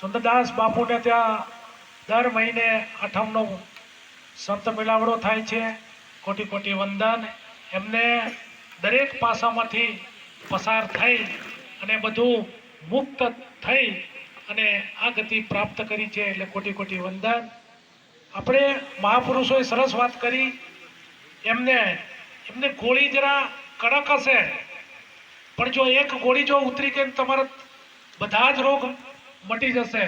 સુંદરદાસ બાપુને ત્યાં દર મહિને આઠમનો સંત મેળાવડો થાય છે, કોટી કોટી વંદન. એમને દરેક પાસામાંથી પસાર થઈ અને બધું મુક્ત થઈ અને આ ગતિ પ્રાપ્ત કરી છે એટલે કોટી કોટી વંદન. આપણે મહાપુરુષોએ સરસ વાત કરી. એમને એમને ગોળી જરા કડક હશે, પણ જો એક ગોળી જો ઉતરી ગઈ તમારા બધા જ રોગ મટી જશે.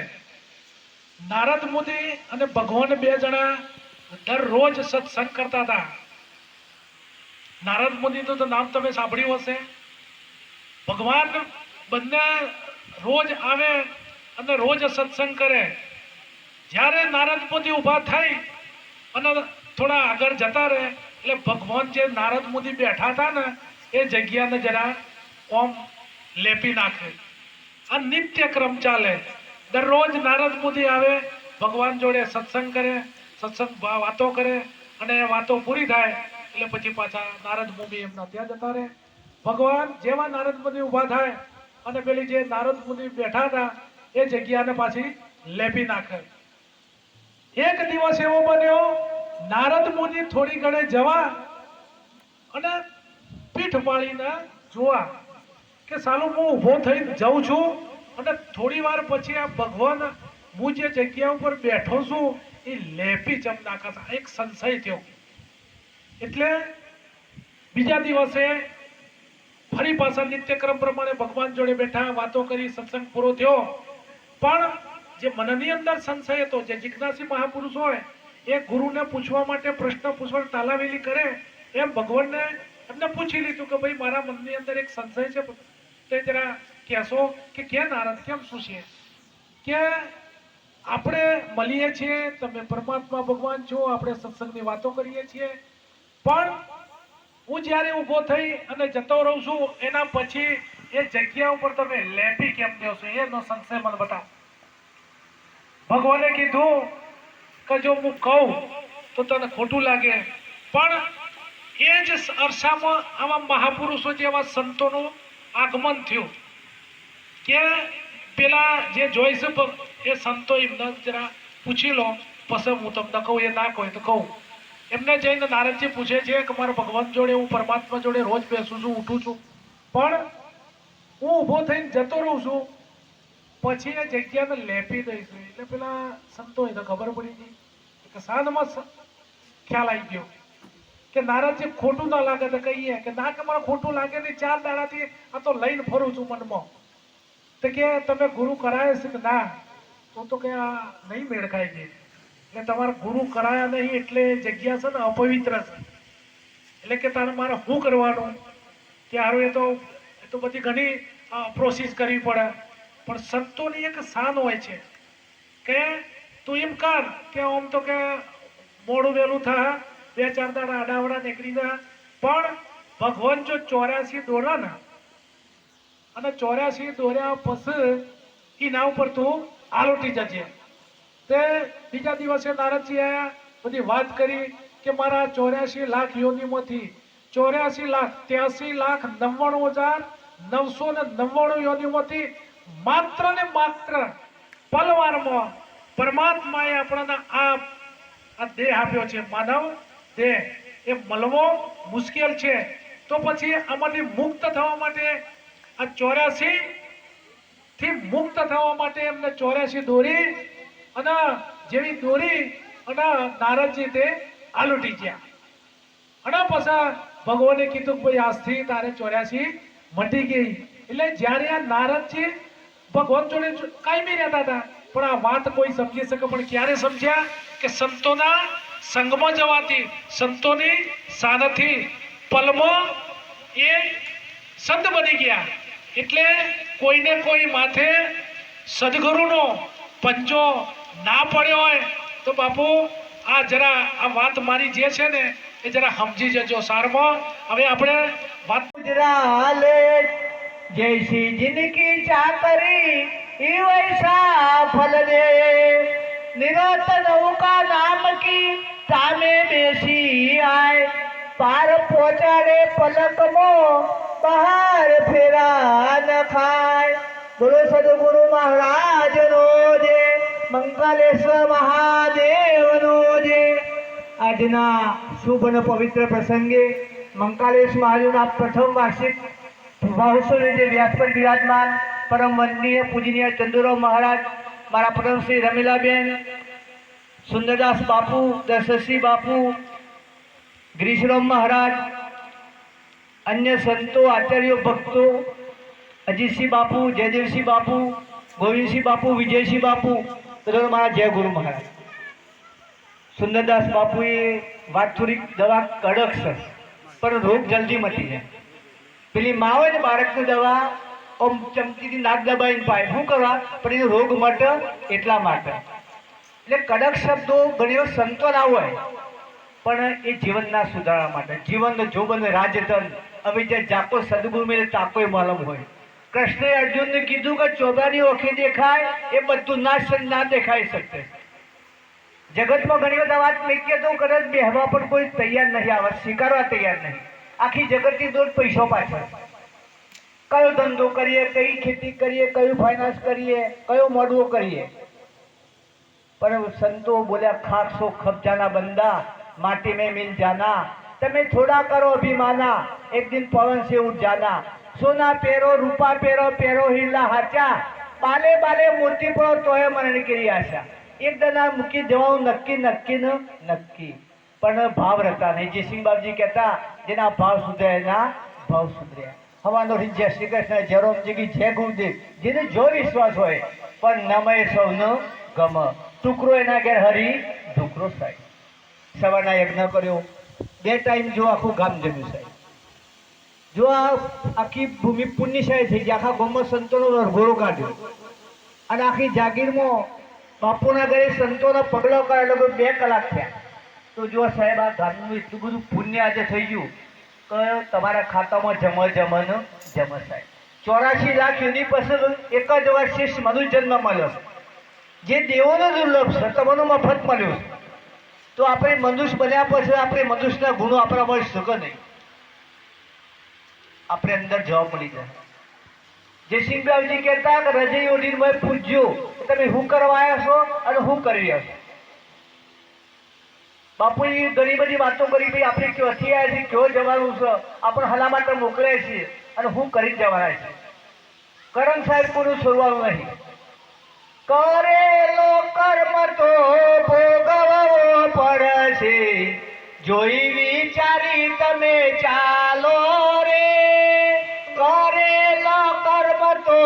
નારદ મુનિ અને ભગવાન બે જણા દરરોજ સત્સંગ કરતા હતા. નારદ મુનિનું તો નામ તમે સાંભળ્યું હશે. ભગવાન બંને રોજ આવે અને રોજ સત્સંગ કરે. જ્યારે નારદ મુનિ ઊભા થઈ અને થોડા આગળ જતા રહે, એટલે ભગવાન જે નારદ મુનિ બેઠા હતા ને, એ જગ્યાને જરા ઓમ લેપી નાખે. આ નિત્ય ક્રમ ચાલે. દરરોજ નારદ મુનિ આવે, ભગવાન જોડે સત્સંગ કરે, સત્સંગ વાતો કરે અને વાતો પૂરી થાય, એટલે પછી પાછા નારદ મુનિ એમના ત્યાં જતા રહે. ભગવાન જેવા નારદ મુનિ ઊભા થાય અને પેલી જે નારદ મુનિ બેઠા હતા, એ જગ્યાને પાછી લેપી નાખે. એક દિવસ એવો બન્યો, નારદ મુનિ થોડી ઘણે જવા અને પીઠ પાળીને જોવા. કે સાલું હું ઊભો થઈને જાઉં છું અને થોડી વાર પછી આ ભગવાન હું જે જગ્યા ઉપર બેઠો છું એ લેપી ચમ નાખતા એક સંશય થયો. એટલે બીજા દિવસે ફરી પાછા નિત્યક્રમ પ્રમાણે ભગવાન જોડે બેઠા, વાતો કરી, સત્સંગ પૂરો થયો. પણ જે મનની અંદર સંશય હતો, જે જિજ્ઞાસી મહાપુરુષ હોય, એ ગુરુને પૂછવા માટે પ્રશ્ન પૂછવા તાલાવેલી કરે, એમ ભગવાનને એમને પૂછી લીધું કે ભાઈ, મારા મનની અંદર એક સંશય છે તે જરા કહેશો કે કેમ નારદ કેમ શું છે? કે આપણે મળીએ છીએ, તમે પરમાત્મા ભગવાન છો, આપણે સત્સંગની વાતો કરીએ છીએ. પણ હું જ્યારે ઊભો થઈ અને જતો રહું છું, એના પછી એ જગ્યા ઉપર તમે લેપી કેમ દો છો? એનો સંશય મને બતાવો. ભગવાને કીધું કે જો હું કહું, તો તને ખોટું લાગે. પણ એ જ અરસામાં આવા મહાપુરુષો જેવા સંતોનું આગમન થયું. કે પેલા જે જોઈશ એ સંતો એમને જરા પૂછી લો પછી હું તમને કહું, એ ના કહું તો કહું. એમને જઈને નારદજી પૂછે છે કે મારા ભગવાન જોડે હું પરમાત્મા જોડે રોજ બેસું છું, ઉઠું છું. પણ હું ઊભો થઈને જતો રહું છું, પછી એ જગ્યાને લેપી દઈશું એટલે પેલા સંતો તો ખબર પડી ગઈ કે સાંજમાં ખ્યાલ આવી ગયો. કે નારદજી ખોટું ના લાગે તો કહીએ. કે ના, કે મને ખોટું લાગે નહીં, ચાર દાડાથી આ તો લઈને ફરું છું મનમાં. તો કે તમે ગુરુ કરાય છે કે ના? તો તો કે આ નહીં મેળ ખાય છે એટલે તમારા ગુરુ કરાયા નહીં એટલે જગ્યા છે ને અપવિત્ર છે. એટલે કે તારે મારે શું કરવાનું? કે હારું એ તો એ તો બધી ઘણી પ્રોસેસ કરવી પડે. પણ સંતોની એક શાન હોય છે કે તું એમ કર કે આમ તો કે મોડું વહેલું થાય બે ચાર દાડા આડાવડા નીકળી જાય પણ ભગવાન જો ચોર્યાસી દોરા ને, અને ચોર્યાસી દોર્યા પછી એના ઉપર તું આલોટી જજે. તે બીજા દિવસે નારદજી બધી વાત કરી કે મારા ચોર્યાસી લાખ યોનીમાંથી, ચોર્યાસી લાખ ત્યાસી લાખ નવ્વાણું હજાર નવસો ને નવ્વાણું યોનીમાંથી માત્ર ને માત્ર પલવારમાં પરમાત્માએ આપણને આ દેહ આપ્યો છે, માનવ. દેહ એ મળવો મુશ્કેલ છે. તો પછી આમાંથી મુક્ત થવા માટે આ ચોર્યાસી થી મુક્ત થવા માટે એમને ચોર્યાસી દોરી અને જેવી દોરી અને નારદજી તે આલુટી ગયા. અને પછી ભગવાને કીધું ભાઈ, આજથી તારે ચોર્યાસી મટી ગઈ. એટલે જ્યારે આ નારદજી ભગવાન જોડે કાયમી રહેતા હતા, પણ આ વાત કોઈ સમજી શકે, પણ ક્યારે સમજ્યા? કે સંતોના સંઘમાં જવાથી, સંતોની સાનથી પલમો એ સંત બની ગયા. એટલે કોઈને કોઈ માથે સદગુરુનો પંજો ના પડ્યો હોય, તો બાપુ, આ જરા, આ વાત મારી જે છે ને, એ જરા સમજી જજો સારમાં. હવે આપણે વાત જૈસી જિંદગી ચાકરી એ વૈસા ફલ દે નિરત નૌકા નામ કી સામે બેસી આય. પાર પહોંચાડે પલકમો, બહાર ફેરા ન ખાય. બોલો સદગુરુ મહારાજનો જે, મંગલેશ્વર મહાદેવનો જે. આજના શુભ અને પવિત્ર પ્રસંગે મંકાલેશ મહાદેવના પ્રથમ વાર્ષિક મહોત્સવની જે વ્યાસ બિરાજમાન પરમ વંદનીય પૂજનીય ચંદુરાવ મહારાજ, મારા પરમ શ્રી રમીલાબેન સુંદરદાસ બાપુ, દશરથસિંહ બાપુ ગિરીશરામ મહારાજ, અન્ય સંતો, આચાર્યો, ભક્તો, અજીતસિંહ બાપુ, જયદેવસિંહ બાપુ, ગોવિંદસિંહ બાપુ, વિજયસિંહ બાપુ, બધા મારા જય ગુરુ મહારાજ. સુંદરદાસ બાપુએ વાત થોડીક દવા કડક છે, પણ રોગ જલ્દી મટી જાય. પેલી માં હોય ને બાળકની દવા ઓમ ચમચીથી નાક દબાઈને પાય. શું કરવા? પણ એનો રોગ મટે એટલા માટે. એટલે કડક શબ્દો ઘણી સંતો ના હોય, પણ એ જીવનના સુધારા માટે. જીવન જોબન રાજધન હવે જે જાકો સદગુરુ મેળે તાકોય માલમ હોય. કૃષ્ણએ અર્જુનને કીધું કે ચોદાની ઓખી દેખાય, એ બધું નાશ ના દેખાઈ શકે. જગતમાં ઘણી બધા વાત મૂકીએ તો કદાચ બેહવા પણ કોઈ તૈયાર નહીં આવે, સ્વીકારવા તૈયાર નહીં. આખી જગતની દોડ પૈસો પાછળ. કયો ધંધો કરીએ, કઈ ખેતી કરીએ, કયું ફાઇનાન્સ કરીએ, કયો મોડવો કરીએ? પણ સંતો બોલ્યા ખાકસો ખબજાના બંદા માટી में मिल जाना તમે થોડા કરો અભિમાના એક દિન પવન से उठ जाना સોના પહેરો રૂપા પહેરો પહેરો હિલા હાચા બાલે બાલે મોતી પડો તોય મરણ કરી આશા એક દના મૂકી જવાનું નક્કી નક્કી ને નક્કી પણ ભાવ રહેતા નહીં જયસિંહ બાપજી કહેતા જેના ભાવ સુધરે એના ભાવ સુધર્યા હવાનો રીત જય શ્રી કૃષ્ણ જય રોમજીગી જય ગુરુદેવ જેને જો વિશ્વાસ હોય પણ નમય સૌનો ગમ ટુકરો એના ઘેર હરી, ઢુકરો સાહેબ સવારના યજ્ઞ કર્યો. બે ટાઈમ જો આખું ગામ જમ્યું સાહેબ જો આ આખી ભૂમિ પુણ્યશાળી થઈ ગઈ, આખા ગામમાં સંતોનો રઘોરો કાઢ્યો. અને આખી જાગીરમાં બાપુના ઘરે સંતોનો પગલો કાઢેલો તો બે કલાક થયા. તો જો સાહેબ, આ ગામનું એટલું બધું પુણ્ય આજે થઈ ગયું કે તમારા ખાતામાં જમ જમન જમ સાહેબ ચોરાશી લાખ યુની એક જ વાર શિષ્ય મનુ જન્મ મળ્યો. જે દેવોનો દુર્લભ છે, તમને મફત મળ્યો તો આપણે મનુષ્ય બન્યા પછી આપણે મનુષ્યના ગુણો આપણા મળી શકે નહીં? આપણે અંદર જવાબ મળી જાય. જે બાબુજી કહેતા કે રજય ઓઢીને મેં તમે શું કરવા આવ્યા છો અને શું કરી રહ્યા છો? બાપુજી, ઘણી બધી વાતો કરી, ભાઈ, આપણે ક્યાંથી આવ્યા છીએ, ક્યાં જવાનું છે? આપણે હલા માટે મોકલે છીએ અને હું કરી જવાના છે કરમ સાહેબ કોનું છોડવાનું નહીં. કરેલો કર્મ તો ભોગવવો પડશે. જોઈ વિચારી તમે ચાલો રે. કરેલો કર્મ તો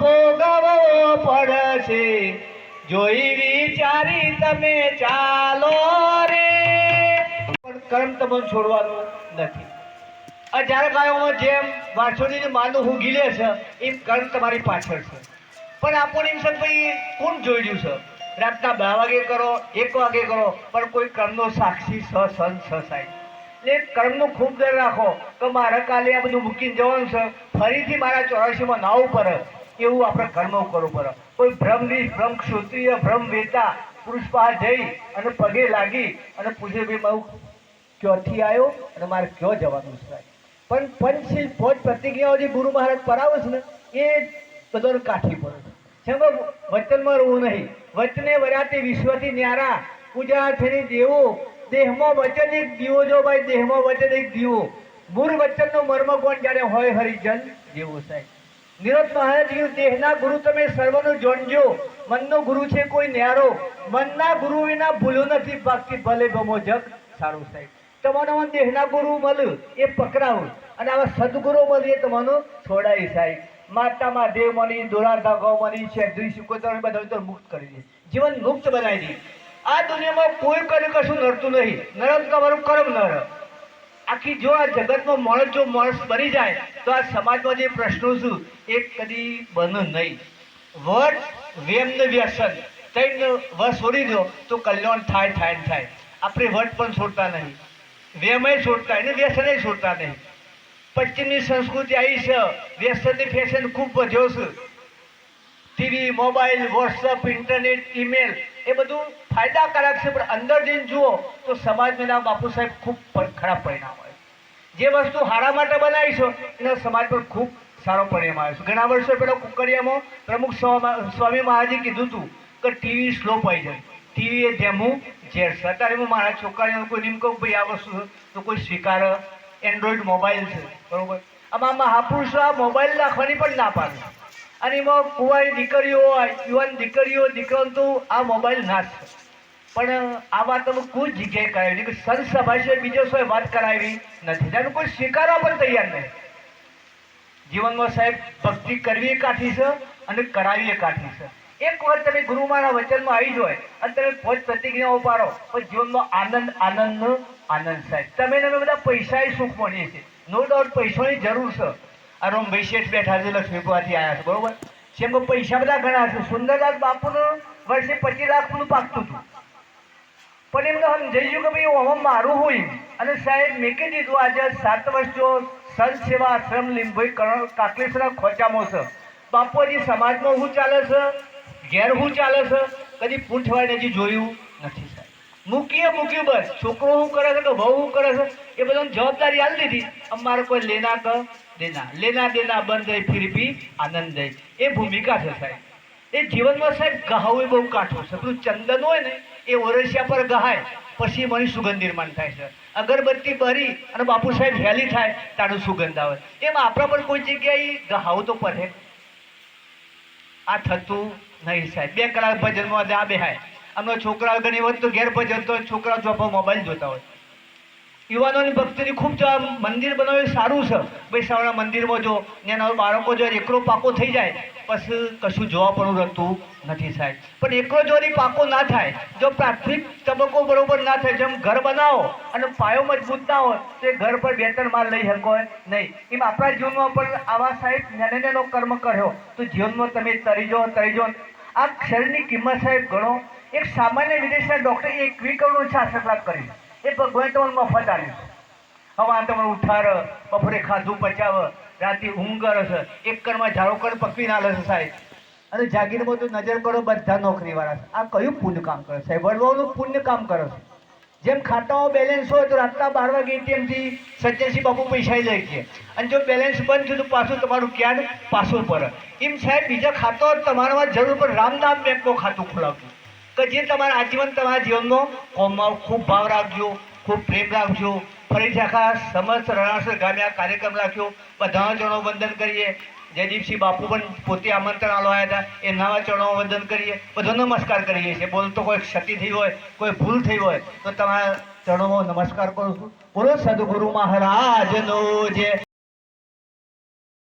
ભોગવવો પડશે. જોઈ વિચારી તમે ચાલો રે. પણ કર્મ તમને છોડવાનું નથી. આ જ્યારે ગાયોમાં જેમ વાછોડીને માનું હું લે છે, એમ કર્મ તમારી પાછળ છે. પણ આપણને એમ ભાઈ કોણ જોઈ છે? રાતના બે વાગે કરો, એક વાગે કરો, પણ કોઈ કર્મનો સાક્ષી સ સન સ, સાહેબ. એટલે કર્મનું ખૂબ દર રાખો તો મારે કાલે આ બધું મૂકીને જવાનું છે. ફરીથી મારા ચોરાસીમાં ના પડે એવું આપણે કર્મ કરવું પડે. કોઈ ભ્રમની ભ્રમ ક્ષત્રિય, ભ્રમ વેતા, પુરુષ પાસે જઈ અને પગે લાગી અને પૂછે ભાઈ મારું ક્યોથી આવ્યો અને મારે ક્યો જવાનું છે પણ પંચશીલ ભોજ પ્રતિજ્ઞાઓ જે ગુરુ મહારાજ પરાવે છે ને, એ બધાને કાઠી પડે છે. જેમ વચનમાં રહેવું નહીં. વચને વરાતી વિશ્વથી ન્યારા પૂજા થઈને દેવો. દેહમાં વચન એક દીવો જો ભાઈ, દેહમાં વચન એક દીવો. મૂળ વચનનો મર્મ કોણ? જ્યારે હોય હરિજન દેવો સાહેબ. નિરત મહારાજ દેહના ગુરુ તમે સર્વનું જોણજો. મનનો ગુરુ છે કોઈ ન્યારો. મનના ગુરુ વિના ભૂલો નથી ભાગતી, ભલે ગમો જગ. સારું સાહેબ. તમારો દેહના ગુરુ મળ્યું એ પકડાવું. અને આવા સદગુરુ મળીએ તમારું છોડાય સાહેબ. માતામાં મહાદેવ મની દોરાધા ગૌ છે દ્વિ બધા મુક્ત કરી દે. જીવન મુક્ત બનાવી દે. આ દુનિયામાં કોઈ કરે કશું નડતું નહીં. નરમ તમારું કર્મ નર આખી જો આ જગતમાં માણસ જો માણસ બની જાય, તો આ સમાજમાં જે પ્રશ્નો છું, એ કદી બનો નહીં. વટ વેમ ને વ્યસન. ત્રણ વસ છોડી દો, તો કલ્યાણ થાય થાય થાય. આપણે વટ પણ છોડતા નહીં. વેમય છોડતા નહીં વ્યસનય છોડતા નહીં. પશ્ચિમની સંસ્કૃતિ આવી છે. વ્યસનની ફેશન ખૂબ વધ્યો છે. TV mobile WhatsApp internet email એ બધું ફાયદાકારક છે, પણ અંદર જઈને જુઓ તો સમાજમાં ના બાપુ સાહેબ ખૂબ ખરાબ પરિણામ આવે જે વસ્તુ હારા માટે બનાવી છો, એના સમાજ પર ખૂબ સારો પરિણામ આવે છે. ઘણા વર્ષો પહેલાં કુકરિયામાં પ્રમુખ સ્વા- સ્વામી મહારાજે કીધું હતું કે ટીવી સ્લો પોઈઝન ટીવી એ જેમું ઝેર છે. હું મારા છોકરાઓને કોઈ એમ કહું ભાઈ આ વસ્તુ તો કોઈ સ્વીકારે એન્ડ્રોઈડ મોબાઈલ છે, બરોબર? આમાં મહાપુરુષો આ મોબાઈલ નાખવાની પણ ના પાડે. અને એમાં કુંવારી દીકરીઓ યુવાન દીકરીઓ દીકરો તો આ મોબાઈલ ના છે. પણ આ વાત અમે કોઈ જગ્યાએ કરાવી કે સંત સભા છે બીજો સોય વાત કરાવી નથી. તેનું કોઈ સ્વીકારવા પણ તૈયાર નહીં. જીવનમાં સાહેબ ભક્તિ કરવી કાઠી છે અને કરાવીએ કાઠી છે. એક વખત તમે ગુરુ મારા વચનમાં આવી જાય અને તમે પોત પ્રતિજ્ઞાઓ પાડો પણ જીવનમાં આનંદ આનંદ આનંદ સાહેબ. તમે ને બધા પૈસા સુખ મળીએ છીએ. નો ડાઉટ પૈસાની જરૂર છે. આ રોમભાઈ શેઠ બેઠા છે, લક્ષ્મીપુરાથી આવ્યા છે, બરોબર? છે પૈસા બધા ઘણા છે. સુંદરદાસ બાપુનું વર્ષે પચીસ લાખનું પાકતું હતું. પણ એમને સમજાઈ ગયું કે ભાઈ ઓમાં મારું હોય અને સાહેબ મેકી દીધું આજે સાત વર્ષ જો સંત સેવા આશ્રમ લીંબોઈ કરણ કાકલેશ્વરના ખોચામાં છે. બાપુ હજી સમાજમાં શું ચાલે છે? ઘેર હું ચાલે છે? કદી પૂંછવાય હજી જોયું? નથી, સાહેબ. મૂકીએ મૂક્યું બસ. છોકરો શું કરે છે કે વહુ શું કરે છે? એ બધાની જવાબદારી આલી દીધી. અમારે કોઈ લેના ક, દેના. લેના, દેના, બંધ ફિર ભી આનંદ દઈ એ ભૂમિકા છે, સાહેબ. એ જીવનમાં, સાહેબ, ગહાવું એ બહુ કાઠું છે. પેલું ચંદન હોય ને, એ ઓરસિયા પર ગહાય. પછી મને સુગંધ નિર્માણ થાય છે. અગરબત્તી ભરી અને બાપુ સાહેબ હેલી થાય, તારું સુગંધ આવે. એમ આપણા પર કોઈ જગ્યાએ ગહાવું તો પડે. આ થતું નહીં સાહેબ. બે કલાક ભજનમાં આ બેહાય. આમનો છોકરા ઘણી વખત તો ઘેર ભજન તો છોકરા ચોપા મોબાઈલ જોતા હોય. યુવાનોની ભક્તિની ખૂબ જ મંદિર બનાવ્યું સારું છે. ભાઈ સવારના મંદિરમાં જો એના બાળકો જો એકલો પાકો થઈ જાય પછી કશું જોવા પણ રહેતું નથી સાહેબ. પણ એકલો જો પાકો ના થાય, જો પ્રાથમિક તબક્કો બરોબર ના થાય, જેમ ઘર બનાવો અને પાયો મજબૂત ના હોય, તો એ ઘર પર બે ત્રણ માલ લઈ શકો નહીં. એમ આપણા જીવનમાં પણ આવા સાહેબ નાને નાનો કર્મ કર્યો. તો જીવનમાં તમે તરી જાઓ તરી જાઓ આ શરીરની કિંમત સાહેબ ગણો. એક સામાન્ય વિદેશના ડૉક્ટરે એકવી કરોડ લાખ કરી. એ ભગવાન તમને મફત હવે આ તમારે ઉઠાર, બપોરે ખાધું પચાવ, રાતે ઊંઘ કરે છે. એક કરમાં ઝાડો કર પકવી ના છે સાહેબ. અને જાગીરમાં તો નજર કરો બધા નોકરીવાળા આ કયું પુણ્ય કામ કરે સાહેબ વડવાનું પુણ્ય કામ કરે છે. જેમ ખાતાઓ બેલેન્સ હોય, તો રાતના બાર વાગે એટીએમથી સત્યાસી બાપુ પૈસા લઈ ગયા અને જો બેલેન્સ બંધ થયું તો પાછું તમારું ક્યાંડ પાછું પડે એમ સાહેબ, બીજા ખાતો તમારામાં જરૂર પર રામનામ બેંકનું ખાતું ખોલાવજો કે જે તમારા આજીવન, તમારા જીવનનો કોમમાં ખૂબ ભાવ રાખજો, ખૂબ પ્રેમ રાખજો. ફરી આખા સમસ્ત રણાસર ગામે આ કાર્યક્રમ રાખ્યો. બધા જણો વંદન કરીએ. જયદીપસિંહ બાપુ પણ પોતે આમંત્રણ આવ્યા હતા. એ નવા ચરણો વંદન કરીએ. બધો નમસ્કાર કરીએ છીએ. બોલતો કોઈ ક્ષતિ થઈ હોય, કોઈ ભૂલ થઈ હોય, તો તમારા ચરણોમાં નમસ્કાર કરું છું. બોલો સદગુરુ મહારાજનો જે